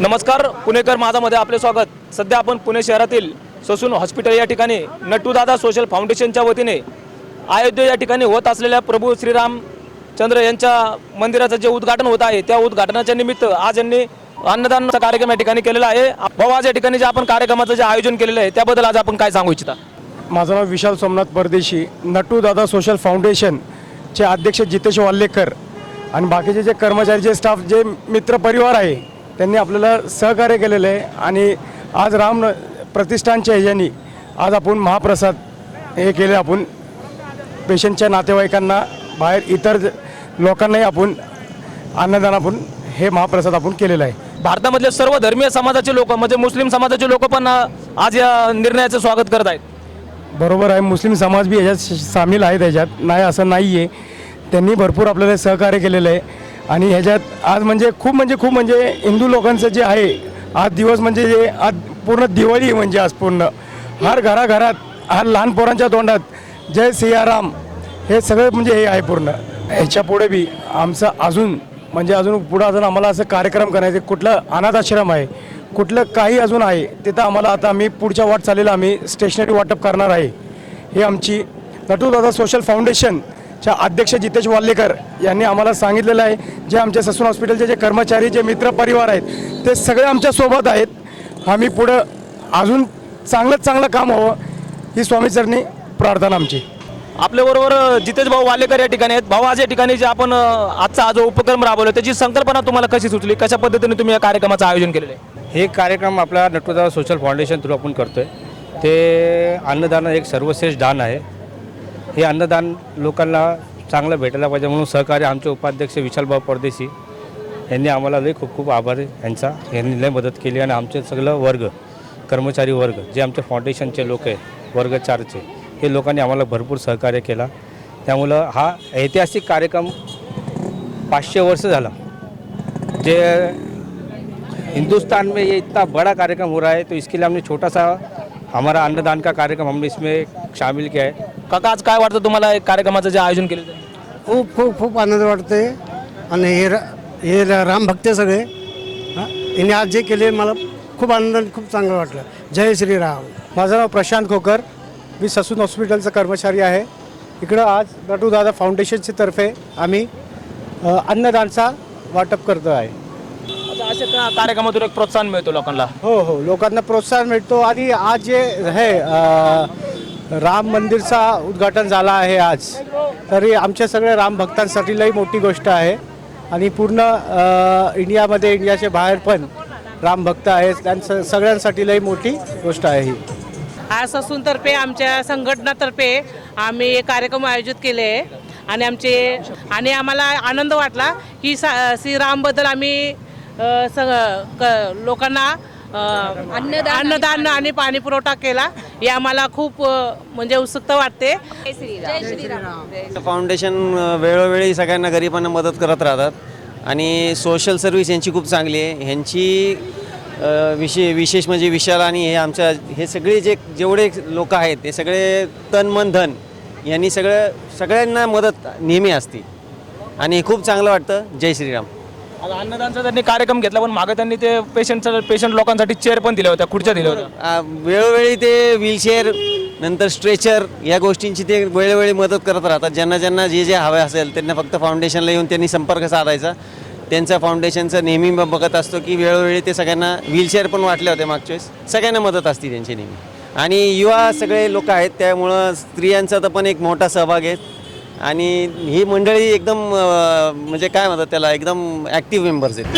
नमस्कार पुणेकर माझामध्ये आपले स्वागत. सध्या आपण पुणे शहरातील ससून हॉस्पिटल या ठिकाणी नटूदादा सोशल फाउंडेशनच्या वतीने अयोध्या या ठिकाणी होत असलेल्या प्रभू श्रीरामचंद्र यांच्या मंदिराचं जे उद्घाटन होत आहे त्या उद्घाटनाच्या निमित्त आज यांनी अन्नदानचा कार्यक्रम या ठिकाणी केलेला आहे. भाऊ आज या ठिकाणी जे आपण कार्यक्रमाचं जे आयोजन केलेलं आहे त्याबद्दल आज आपण काय सांगू इच्छिता? माझं नाव विशाल सोमनाथ परदेशी. नटू दादा सोशल चे अध्यक्ष जितेश वाल्लेकर आणि बाकीचे जे कर्मचारी जे स्टाफ जे मित्र परिवार आहे त्यांनी आपल्याला सहकार्य केलेलं आहे. आणि आज राम प्रतिष्ठानच्या ह्याच्यानी आज आपण महाप्रसाद हे केले आपण. पेशंटच्या नातेवाईकांना बाहेर इतर ज- लोकांनाही आपण अन्नदान आपण हे महाप्रसाद आपण केलेलं आहे. भारतामधले सर्व धर्मीय समाजाचे लोक म्हणजे मुस्लिम समाजाचे लोक पण आज या निर्णयाचं स्वागत करत आहेत. बरोबर आहे. मुस्लिम समाज बी ह्याच्यात सामील आहे त्याच्यात नाही असं नाही आहे त्यांनी भरपूर आपल्याला सहकार्य केलेलं आहे. आणि ह्याच्यात आज म्हणजे खूप म्हणजे खूप म्हणजे हिंदू लोकांचं जे आहे आज दिवस म्हणजे जे आज पूर्ण दिवाळी आहे म्हणजे आज पूर्ण. हर घराघरात हर लहान पोरांच्या तोंडात जय सियाराम. हे सगळं म्हणजे हे आहे पूर्ण. ह्याच्या पुढे बी आमचं अजून म्हणजे अजून पुढं अजून आम्हाला असं कार्यक्रम करायचे कुठलं अनाथ आश्रम आहे. कुठलं काही अजून आहे तिथं आम्हाला आता आम्ही पुढच्या वाट चाललेलं आम्ही स्टेशनरी वाटप करणार आहे. हे आमची नटूदादा सोशल फाउंडेशनच्या अध्यक्ष जितेश वाल्लेकर यांनी आम्हाला सांगितलेलं आहे. जे आमच्या ससून हॉस्पिटलचे जे कर्मचारी जे मित्र परिवार आहेत ते सगळे आमच्यासोबत आहेत. आम्ही पुढं अजून चांगलंच चांगलं काम हवं ही स्वामी सरनी प्रार्थना आमची. आपल्याबरोबर जितेश भाऊ वालेकर या ठिकाणी आहेत. भाऊ आज या ठिकाणी जे आपण आजचा आज जो उपक्रम राबवला त्याची संकल्पना तुम्हाला कशी सुचली? कशा पद्धतीने तुम्ही या कार्यक्रमाचं आयोजन केलेलं आहे? हे कार्यक्रम आपला नटवदा सोशल फाउंडेशन थ्रू आपण करतो आहे ते अन्नदान एक सर्वश्रेष्ठ दान आहे. हे अन्नदान लोकांना चांगलं भेटायला पाहिजे म्हणून सहकार्य आमचे उपाध्यक्ष विशालभाऊ परदेशी यांनी आम्हाला लई खूप खूप आभार यांचा यांनी लई मदत केली आणि आमचे सगळं वर्ग कर्मचारी वर्ग जे आमचे फाउंडेशनचे लोक आहे वर्ग चारचे हे लोकांनी आम्हाला भरपूर सहकार्य केला. त्यामुळं हा ऐतिहासिक कार्यक्रम पाचशे वर्ष झाला. जे हिंदुस्तान में ये इतना बड़ा कार्यक्रम हो रहा है तो इसके लिए हमने छोटा सा हमारा अन्नदान का कार्यक्रम हमने इसमें शामिल किया है। काका आज काय वाटतं तुम्हाला या कार्यक्रमाचं जे आयोजन केलं? खूप खूप खूप आनंद वाटते आणि हे रा- हे रा- रामभक्त आहे सगळे. हां? यांनी आज जे केले मला खूप आनंद आणि खूप चांगलं वाटलं. जय श्रीराम. माझं नाव प्रशांत खोकर. मी ससून हॉस्पिटलचा कर्मचारी आहे. इकडं आज नटूदादा फाउंडेशनच्या तर्फे आम्ही अ, अन्नदानचा वाटप करतो आहे. का- कार्यक्रमातून एक प्रोत्साहन मिळतो लोकांना. हो हो. लोकांना प्रोत्साहन मिळतो. आणि आज जे हे अ, राम मंदिरचा उद्घाटन झाला आहे आज तरी आमच्या सगळ्या राम भक्तांसाठी लई मोठी गोष्ट आहे. आणि पूर्ण अ, इंडियामध्ये इंडियाच्या बाहेर पण राम भक्त आहेत. त्यांचं सगळ्यांसाठी लई मोठी गोष्ट आहे ही. आज ससूनतर्फे आमच्या संघटनातर्फे आम्ही एक कार्यक्रम आयोजित केले. आहे आणि आमचे आणि आम्हाला आनंद वाटला. की सा श्रीरामबद्दल आम्ही अ, स- क- लोकांना अ, अन्नदान आणि पाणी पुरवठा केला. हे आम्हाला खूप म्हणजे उत्सुकता वाटते. फाउंडेशन वेळोवेळी सगळ्यांना गरिबांना मदत करत राहतात. आणि सोशल सर्व्हिस यांची खूप चांगली आहे. ह्यांची विशे विशेष म्हणजे विशाल आणि हे आमच्या हे सगळे जे जेवढे लोक आहेत ते सगळे तन मन धन यांनी सगळं सगळ्यांना मदत नेहमी असते. आणि खूप चांगलं वाटतं. जय श्रीराम. आता अन्नदानचा त्यांनी कार्यक्रम घेतला पण मागे त्यांनी ते पेशंटचं पेशंट लोकांसाठी चेअर पण दिल्या होत्या खुर्च्या दिल्या होत्या. आ, वेळोवेळी ते व्हीलचेअर नंतर स्ट्रेचर या गोष्टींची ते वेळोवेळी मदत करत राहतात. ज्यांना ज्यांना जे जे हवे असेल त्यांना फक्त फाउंडेशनला येऊन त्यांनी संपर्क साधायचा. त्यांचा फाउंडेशनचं नेहमी ब- बघत असतो की वेळोवेळी ते सगळ्यांना व्हीलचेअर पण वाटले होते मागच्या वेळेस. सगळ्यांना मदत असते त्यांची नेहमी. आणि युवा सगळे लोक आहेत त्यामुळं स्त्रियांचा तर पण एक मोठा सहभाग आहे. आणि ही मंडळी एकदम म्हणजे काय म्हणतात त्याला एकदम ऍक्टिव्ह मेंबर्स आहेत.